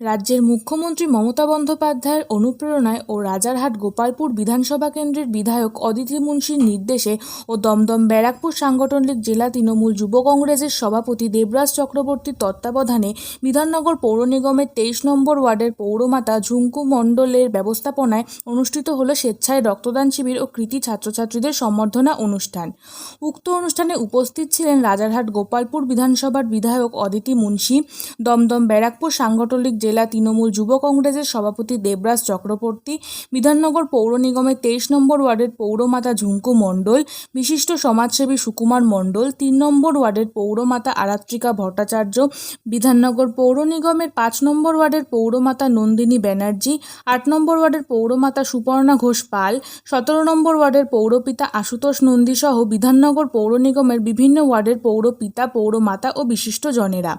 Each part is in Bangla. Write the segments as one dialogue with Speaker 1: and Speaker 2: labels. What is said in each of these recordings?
Speaker 1: রাজ্যের মুখ্যমন্ত্রী মমতা বন্দ্যোপাধ্যায়ের অনুপ্রেরণায় ও রাজারহাট গোপালপুর বিধানসভা কেন্দ্রের বিধায়ক অদিতি মুন্সির নির্দেশে ও দমদম ব্যারাকপুর সাংগঠনিক জেলা তৃণমূল যুব কংগ্রেসের সভাপতি দেবরাজ চক্রবর্তীর তত্ত্বাবধানে বিধাননগর পৌর নিগমের তেইশ নম্বর ওয়ার্ডের পৌরমাতা ঝুঙ্কু মণ্ডলের ব্যবস্থাপনায় অনুষ্ঠিত হল স্বেচ্ছায় রক্তদান শিবির ও কৃতি ছাত্রছাত্রীদের সম্বর্ধনা অনুষ্ঠান। উক্ত অনুষ্ঠানে উপস্থিত ছিলেন রাজারহাট গোপালপুর বিধানসভার বিধায়ক অদিতি মুন্সি, দমদম ব্যারাকপুর সাংগঠনিক জেলা তৃণমূল যুব কংগ্রেসের সভাপতি দেবরাজ চক্রবর্তী, বিধাননগর পৌর নিগমের তেইশ নম্বর ওয়ার্ডের পৌরমাতা ঝুঙ্কু মণ্ডল, বিশিষ্ট সমাজসেবী সুকুমার মণ্ডল, তিন নম্বর ওয়ার্ডের পৌরমাতা আরাত্রিকা ভট্টাচার্য, বিধাননগর পৌর নিগমের পাঁচ নম্বর ওয়ার্ডের পৌরমাতা নন্দিনী ব্যানার্জি, আট নম্বর ওয়ার্ডের পৌরমাতা সুপর্ণা ঘোষ পাল, সতেরো নম্বর ওয়ার্ডের পৌরপিতা আশুতোষ নন্দী সহ বিধাননগর পৌর নিগমের বিভিন্ন ওয়ার্ডের পৌরপিতা, পৌরমাতা ও বিশিষ্ট জনেরা।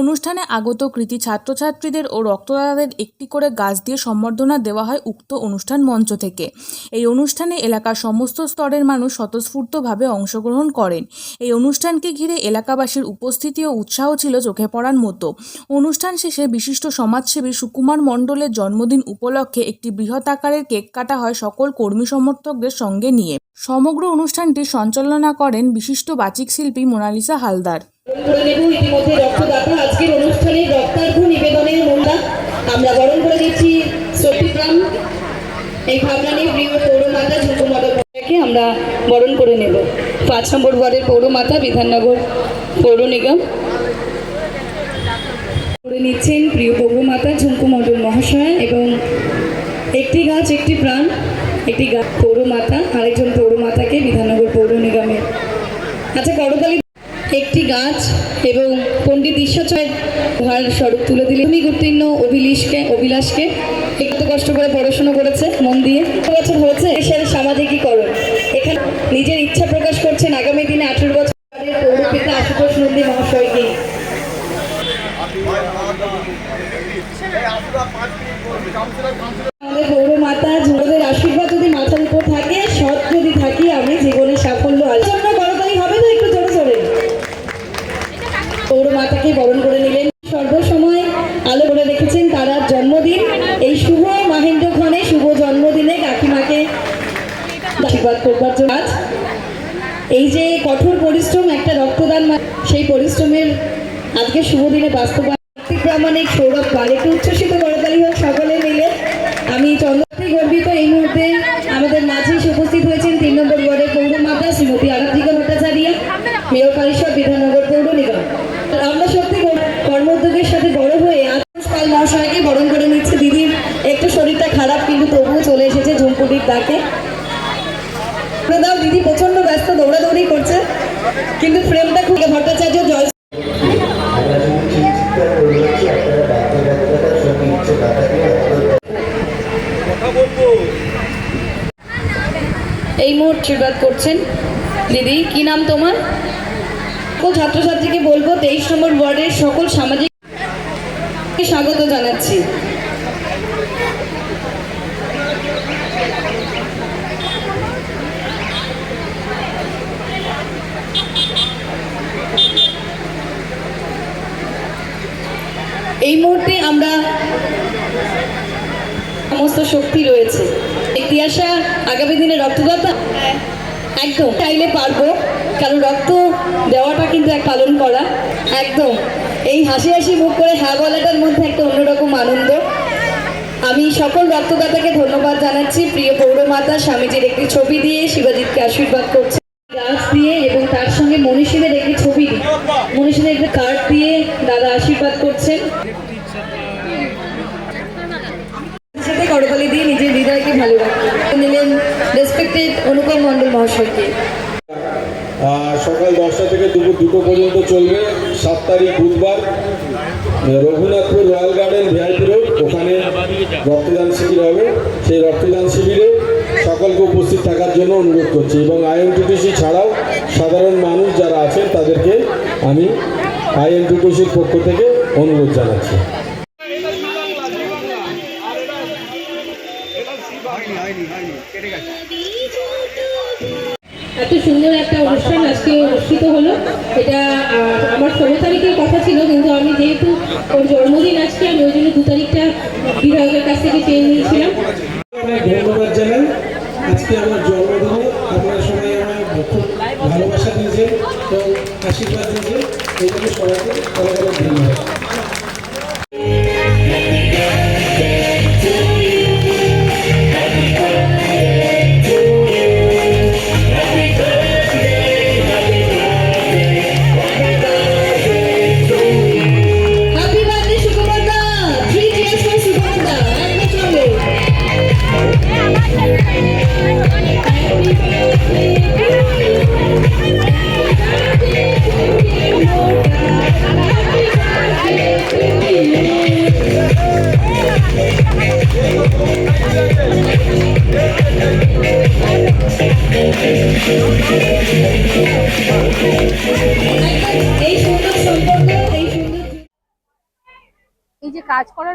Speaker 1: অনুষ্ঠানে আগত কৃতি ছাত্রছাত্রীদের ও রক্তদাতাদের একটি করে গাছ দিয়ে সম্বর্ধনা দেওয়া হয় উক্ত অনুষ্ঠান মঞ্চ থেকে। এই অনুষ্ঠানে এলাকার সমস্ত স্তরের মানুষ স্বতঃস্ফূর্তভাবে অংশগ্রহণ করেন। এই অনুষ্ঠানকে ঘিরে এলাকাবাসীর উপস্থিতি ও উৎসাহ ছিল চোখে পড়ার মতো। অনুষ্ঠান শেষে বিশিষ্ট সমাজসেবী সুকুমার মণ্ডলের জন্মদিন উপলক্ষে একটি বৃহৎ আকারের কেক কাটা হয় সকল কর্মী সমর্থকদের সঙ্গে নিয়ে। সমগ্র অনুষ্ঠানটি সঞ্চালনা করেন বিশিষ্ট বাচিক শিল্পী মোনালিসা হালদার।
Speaker 2: আমরা বরণ করে দিচ্ছি সত্যিগ্রাম এই ভাবনানি প্রিয় পৌরমাতা ঝুঁকু আমরা বরণ করে নেব। পাঁচ নম্বর ওয়ার্ডের পৌরমাতা বিধাননগর পৌর নিগম। করে নিচ্ছেন প্রিয় পৌরমাতা ঝুমকু মণ্ডল মহাশয়া এবং একটি গাছ, একটি প্রাণ, একটি গাছ পৌরমাতা, আরেকজন পৌরমাতাকে বিধাননগর পৌর নিগমের। আচ্ছা করতালি একটি গাছ এবং পণ্ডিত ঈশ্বরচয় উপহার স্বরূপ তুলে দিলে। উনি উত্তীর্ণ অভিলিশকে, অভিলাষকে একটু কষ্ট করে পড়াশোনা করেছে, মন দিয়ে। কত বছর হয়েছে দেশের সামাজিকীকরণ। এখানে নিজের ইচ্ছা প্রকাশ করছেন আগামী দিনে আঠেরো বছর আমাদের পৌরমাতা ঝোড়দের আশীর্বাদ যদি মাথার উপর থাকে কঠোর পরিশ্রম, একটা রক্তদান সেই পরিশ্রমের আজকে শুভ দিনে বাস্তবায়ন। প্রামাণিক সৌরভ পাল। একটু উচ্ছ্বসিত করতালি হোক সকলে মিলে। আমি চন্দ্রী গর্বিত এই মুহূর্তে আমাদের মাঝে উপস্থিত হয়েছেন তিন নম্বর ওয়ার্ডের পৌরমাতা শ্রীমতী আরাধিকা ভট্টাচার্য, মেয়র পরিষদ বিধাননগর পৌর নিগম। আমরা সত্যি কর্মোদ্যোগের সাথে বড় হয়ে আতুষ পাল মহাশয়কে বরণ করে নিচ্ছে। দিদির একটু শরীরটা খারাপ, কিন্তু তবুও চলে এসেছে ঝুমকুটির করে দাও দিদি প্রচণ্ড ব্যস্ত দৌড়াদৌড়ি করছে কিন্তু ফ্রেমটা খুব ভট্টাচার্য জয় এই মুহূর্তে আশীর্বাদ করছেন। দিদি কি নাম তোমার? সকল ছাত্রছাত্রীকে বলব তেইশ নম্বর ওয়ার্ডের সকল সামাজিক স্বাগত জানাচ্ছি। এই মুহূর্তে আমরা সমস্ত শক্তি রয়েছে। ইতিহাসা আগামী দিনে রক্তদাতা একদম। চাইলে পারব, কারণ রক্ত দেওয়াটা কিন্তু এক পালন করা। একদম। এই হাসি হাসি মুখ করে হ্যাঁ বলাটার মধ্যে একটা অন্যরকম আনন্দ। আমি সকল রক্তদাতাকে ধন্যবাদ জানাচ্ছি। প্রিয় পৌরমাতা, স্বামীজির একটি ছবি দিয়ে শিবাজিৎকে আশীর্বাদ করছে। দাদা আশীর্বাদ করছেন। সাথে দিয়ে নিজের হৃদয়কে ভালো রাখতে। নিলেন রেসপেক্টেড অনুপম মণ্ডল মহাশয়কে।
Speaker 3: সকাল দশটা থেকে দুপুর দুটো পর্যন্ত চলবে। সাত তারিখ বুধবার Raghunathpur royal garden VIP road. ওখানে রক্তদান শিবির হবে। সেই রক্তদান শিবিরে সকলকে উপস্থিত থাকার জন্য অনুরোধ করছি। এবং আইএমটিটিসি ছাড়াও সাধারণ মানুষ যারা আছেন, তাদেরকে আমি আইএমটিটিসির পক্ষ থেকে অনুরোধ জানাচ্ছি।
Speaker 4: এত সুন্দর একটা অনুষ্ঠান আজকে অনুষ্ঠিত হলো। এটা আমার ষোলো তারিখের কথা ছিল, কিন্তু আমি যেহেতু ওর জন্মদিন আজকে, আমি ওই জন্য দু তারিখটা বিধায়কের কাছ থেকে চেয়ে নিয়েছিলাম।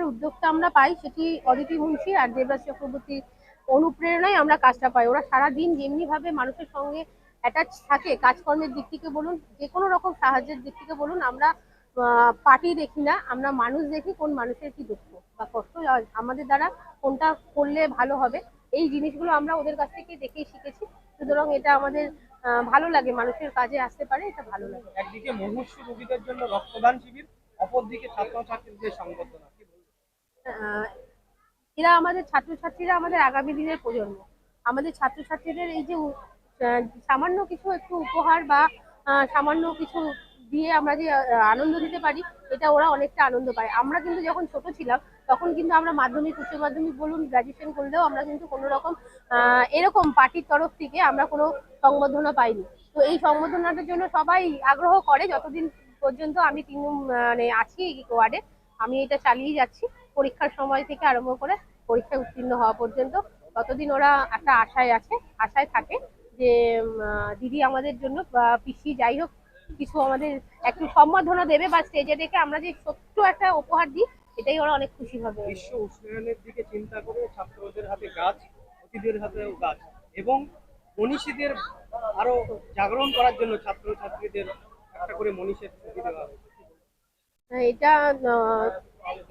Speaker 5: করার উদ্যোগটা আমরা পাই, সেটি অদিতি মুন্সি আর দেবরাজ চক্রবর্তীর অনুপ্রেরণায় আমরা কাজটা পাই। ওরা সারা দিন যেমনি ভাবে মানুষের সঙ্গে অ্যাটাচ থাকে, কাজকর্মের দিক থেকে বলুন যে কোনো রকম সাহায্যের দিক থেকে বলুন, আমরা পার্টি দেখি না, আমরা মানুষ দেখি কোন মানুষের কি দুঃখ বা কষ্ট আমাদের দ্বারা কোনটা করলে ভালো হবে, এই জিনিসগুলো আমরা ওদের কাছ থেকে দেখেই শিখেছি। সুতরাং এটা আমাদের ভালো লাগে, মানুষের কাজে আসতে পারে, এটা ভালো লাগে।
Speaker 6: একদিকে মুমূর্ষু রোগীদের জন্য রক্তদান শিবির, অপরদিকে ছাত্রছাত্রীদের সংবর্ধনা।
Speaker 5: এরা আমাদের ছাত্রছাত্রীরা আমাদের আগামী দিনের প্রজন্ম। আমাদের ছাত্রছাত্রীদের এই যে সামান্য কিছু একটু উপহার বা সামান্য কিছু দিয়ে আমরা যে আনন্দ দিতে পারি, এটা ওরা অনেকটা আনন্দ পায়। আমরা কিন্তু যখন ছোট ছিলাম, তখন কিন্তু আমরা মাধ্যমিক, উচ্চ মাধ্যমিক বলুন গ্রাজুয়েশন করলেও আমরা কিন্তু কোনো রকম এরকম পার্টির তরফ থেকে আমরা কোনো সংবর্ধনা পাইনি। তো এই সংবর্ধনাটার জন্য সবাই আগ্রহ করে, যতদিন পর্যন্ত আমি তিন মানে আছি ওয়ার্ডে, আমি এটা চালিয়ে যাচ্ছি। পরীক্ষার সময় থেকে আরম্ভ করে পরীক্ষায় উত্তীর্ণ হওয়া পর্যন্ত ততদিন ওরা একটা আশায় আছে আশায় থাকে যে দিদি আমাদের জন্য পিসি যাই হোক কিছু আমাদের একটু সম্বর্ধনা দেবে বা স্টেজে ডেকে আমরা যে ছোট্ট একটা উপহার দিই এটাই ওরা অনেক খুশি হবে।
Speaker 6: বিশ্ব উষ্ণায়নের দিকে চিন্তা করে ছাত্রদের হাতে গাছ অতিথিদের হাতেও গাছ এবং মনীষীদের আরও জাগরণ করার জন্য ছাত্রছাত্রীদের একটা করে মনীষের ছবি দেওয়া
Speaker 5: এটা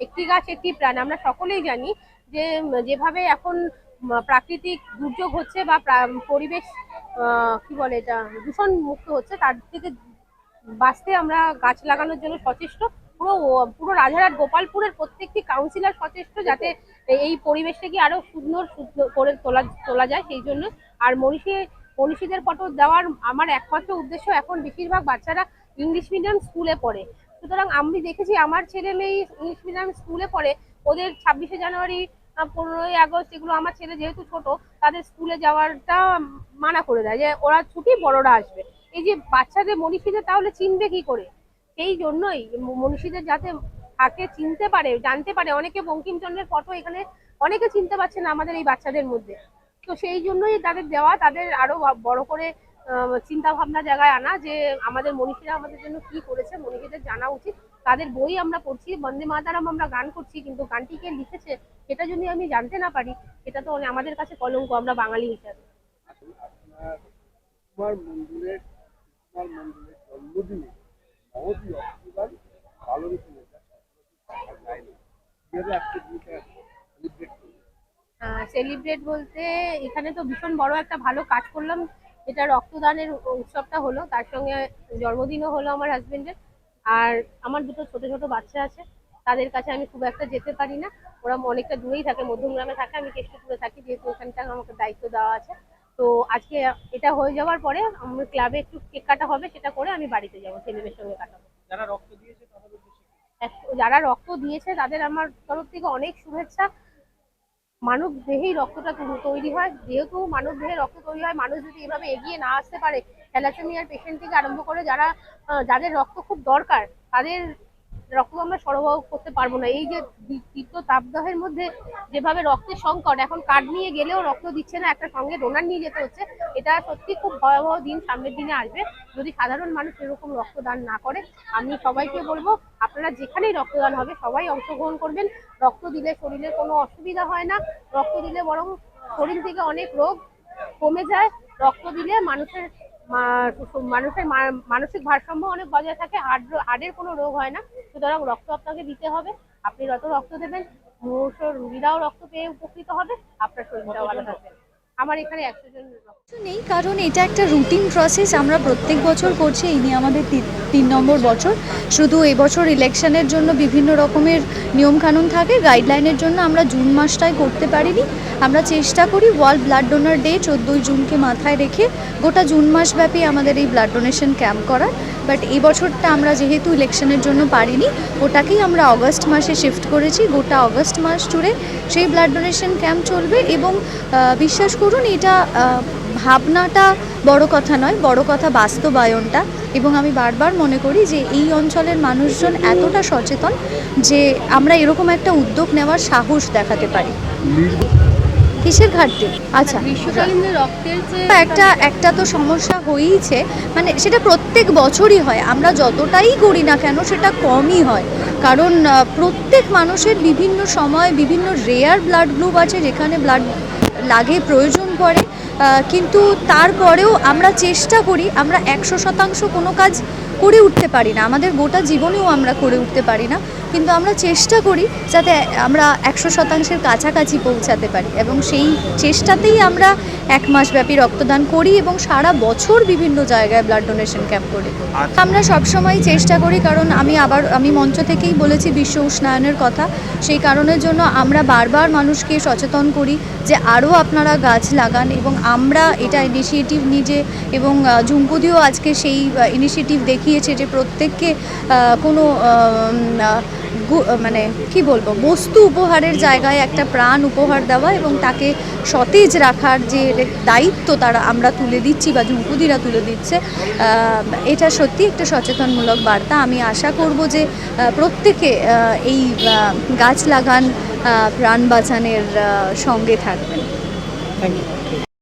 Speaker 5: একটি গাছ, একটি প্রাণ। আমরা সকলেই জানি যে, যেভাবে এখন প্রাকৃতিক দুর্যোগ হচ্ছে বা পরিবেশ কি বলে এটা, দূষণ মুক্ত হচ্ছে, তার থেকে বাঁচতে আমরা গাছ লাগানোর জন্য সচেষ্ট। পুরো পুরো রাজারহাট, গোপালপুরের প্রত্যেকটি কাউন্সিলর সচেষ্ট যাতে এই পরিবেশটাকে আরও সুন্দর করে তোলা তোলা যায়। সেই জন্য আর মনীষী, মনীষীদের ফটো দেওয়ার আমার একমাত্র উদ্দেশ্য এখন বেশিরভাগ বাচ্চারা ইংলিশ মিডিয়াম স্কুলে পড়ে। সুতরাং আমি দেখেছি আমার ছেলে মেয়ে ইংলিশ মিডিয়াম স্কুলে পড়ে, ওদের ছাব্বিশে জানুয়ারি পনেরোই আগস্ট এগুলো আমার ছেলে যেহেতু ছোট, তাদের স্কুলে যাওয়ারটা মানা করে দেয় যে ওরা ছুটি বড়রা আসবে। এই যে বাচ্চাদের মনীষীদের তাহলে চিনবে কি করে? সেই জন্যই মনীষীদের যাতে থাকে, চিনতে পারে, জানতে পারে। অনেকে বঙ্কিমচন্দ্রের ফটো এখানে অনেকে চিনতে পারছে না আমাদের এই বাচ্চাদের মধ্যে। তো সেই জন্যই তাদের দেওয়া, তাদের আরও বড় করে চিন্তা ভাবনা জায়গায় আনা যে আমাদের মনীষীরা আমাদের জন্য কি করেছে মনীষীদের জানা উচিত। তাদের বই আমরা পড়ছি বন্দে মাতারাম আমরা গান করছি কিন্তু গানটি কে লিখেছে সেটা যদি আমি জানতে না পারি এটা তো আমাদের কাছে কলঙ্ক আমরা বাঙালি হিসাবে।
Speaker 7: জন্মদিনে মহতি অক্টোবর পালন সেলিব্রেট
Speaker 5: বলতে এখানে তো ভীষণ বড় একটা ভালো কাজ করলাম। যেটা রক্তদানের উৎসবটা হলো তার সঙ্গে জন্মদিনও হলো আমার হাজবেন্ডের আর আমার দুটো ছোট ছোট বাচ্চা আছে তাদের কাছে আমি খুব একটা যেতে পারি না। ওরা অনেকটা দূরেই থাকে মধ্যমগ্রামে থাকে আমি কেষ্টপুরে থাকি যেহেতু ওখানটা আমাকে দায়িত্ব দেওয়া আছে। তো আজকে এটা হয়ে যাওয়ার পরে আমার ক্লাবে একটু কেক কাটা হবে সেটা করে আমি বাড়িতে যাব ছেলেমেয়ের সঙ্গে কাটাবো।
Speaker 6: যারা রক্ত দিয়েছে
Speaker 5: যারা রক্ত দিয়েছে তাদের আমার তরফ থেকে অনেক শুভেচ্ছা। মানব দেহেই রক্তটা তৈরি হয়। যেহেতু মানব দেহে রক্ত তৈরি হয়, মানুষ যদি এভাবে এগিয়ে না আসতে পারে থ্যালাসেমিয়ার পেশেন্ট থেকে আরম্ভ করে যারা যাদের রক্ত খুব দরকার, তাদের রক্ত আমরা সরবরাহ করতে পারব না। এই যে তীব্র- তাপদাহের মধ্যে যেভাবে রক্তের সংকট, এখন কার্ড নিয়ে গেলেও রক্ত দিচ্ছে না, একটা সঙ্গে ডোনার নিয়ে যেতে হচ্ছে, এটা সত্যি খুব ভয়াবহ দিন সামনের দিনে আসবে। যদি সাধারণ মানুষ এরকম রক্তদান না করে, আমি সবাইকে বলব, আপনারা যেখানেই রক্তদান হবে, সবাই অংশগ্রহণ করবেন। রক্ত দিলে শরীরে কোনো অসুবিধা হয় না। রক্ত দিলে বরং শরীর থেকে অনেক রোগ কমে যায়। রক্ত দিলে মানুষের মানুষের মানসিক ভারসাম্য অনেক বজায় থাকে। হার্ট হার্টের কোনো রোগ হয় না। সুতরাং রক্ত আপনাকে দিতে হবে। আপনি যত রক্ত দেবেন মুমূর্ষ রুগীরাও রক্ত পেয়ে উপকৃত হবে আপনার শরীরটাও ভালো থাকবে। আমার এখানে একশো জন
Speaker 8: কিছু নেই কারণ এটা একটা রুটিন প্রসেস আমরা প্রত্যেক বছর করছি এই নিয়ে আমাদের তিন নম্বর বছর। শুধু এবছর ইলেকশনের জন্য বিভিন্ন রকমের নিয়মকানুন থাকে গাইডলাইনের জন্য আমরা জুন মাসটায় করতে পারিনি। আমরা চেষ্টা করি ওয়ার্ল্ড ব্লাড ডোনার ডে চোদ্দোই জুনকে মাথায় রেখে গোটা জুন মাসব্যাপী আমাদের এই ব্লাড ডোনেশন ক্যাম্প করার। বাট এই বছরটা আমরা যেহেতু ইলেকশনের জন্য পারিনি, ওটাকেই আমরা অগস্ট মাসে শিফট করেছি। গোটা অগস্ট মাস জুড়ে সেই ব্লাড ডোনেশন ক্যাম্প চলবে এবং বিশ্বাস করুন এটা ভাবনাটা বড় কথা নয়, বড় কথা বাস্তবায়নটা। এবং আমি বারবার মনে করি যে এই অঞ্চলের মানুষজন এতটা সচেতন যে আমরা এরকম একটা উদ্যোগ নেওয়ার সাহস দেখাতে পারি। কিসের ঘাটতি। আচ্ছা।
Speaker 5: গ্রীষ্মকালীন রক্তের
Speaker 8: একটা একটা তো সমস্যা হয়েইছে। মানে সেটা প্রত্যেক বছরই হয়। আমরা যতটাই করি না কেন সেটা কমই হয়। কারণ প্রত্যেক মানুষের বিভিন্ন সময় বিভিন্ন রেয়ার ব্লাড গ্রুপ আছে যেখানে ব্লাড লাগে প্রয়োজন পড়ে। কিন্তু তারপরেও আমরা চেষ্টা করি আমরা একশো শতাংশ কোনো কাজ করে উঠতে পারি না। আমাদের গোটা জীবনেও আমরা করে উঠতে পারি না। কিন্তু আমরা চেষ্টা করি যাতে আমরা একশো শতাংশের কাছাকাছি পৌঁছাতে পারি এবং সেই চেষ্টাতেই আমরা এক মাসব্যাপী রক্তদান করি এবং সারা বছর বিভিন্ন জায়গায় ব্লাড ডোনেশন ক্যাম্প করি। আমরা সবসময় চেষ্টা করি কারণ আমি আবার আমি মঞ্চ থেকেই বলেছি বিশ্ব উষ্ণায়নের কথা। সেই কারণের জন্য আমরা বারবার মানুষকে সচেতন করি যে আরও আপনারা গাছ লাগান এবং আমরা এটা ইনিশিয়েটিভ নিজে এবং আহ, ঝুমপুদিও আজকে সেই ইনিশিয়েটিভ দেখিয়েছে যে প্রত্যেককে কোনো মানে কি বলব, বস্তু উপহারের জায়গায় একটা প্রাণ উপহার দেওয়া এবং তাকে সতেজ রাখার যে দায়িত্ব তারা, আমরা তুলে দিচ্ছি বা ঝুঁকুদিরা তুলে দিচ্ছে এটা সত্যি একটা সচেতনমূলক বার্তা। আমি আশা করব যে প্রত্যেকে এই গাছ লাগান প্রাণ বাঁচানের সঙ্গে থাকবেন।
Speaker 6: Thank you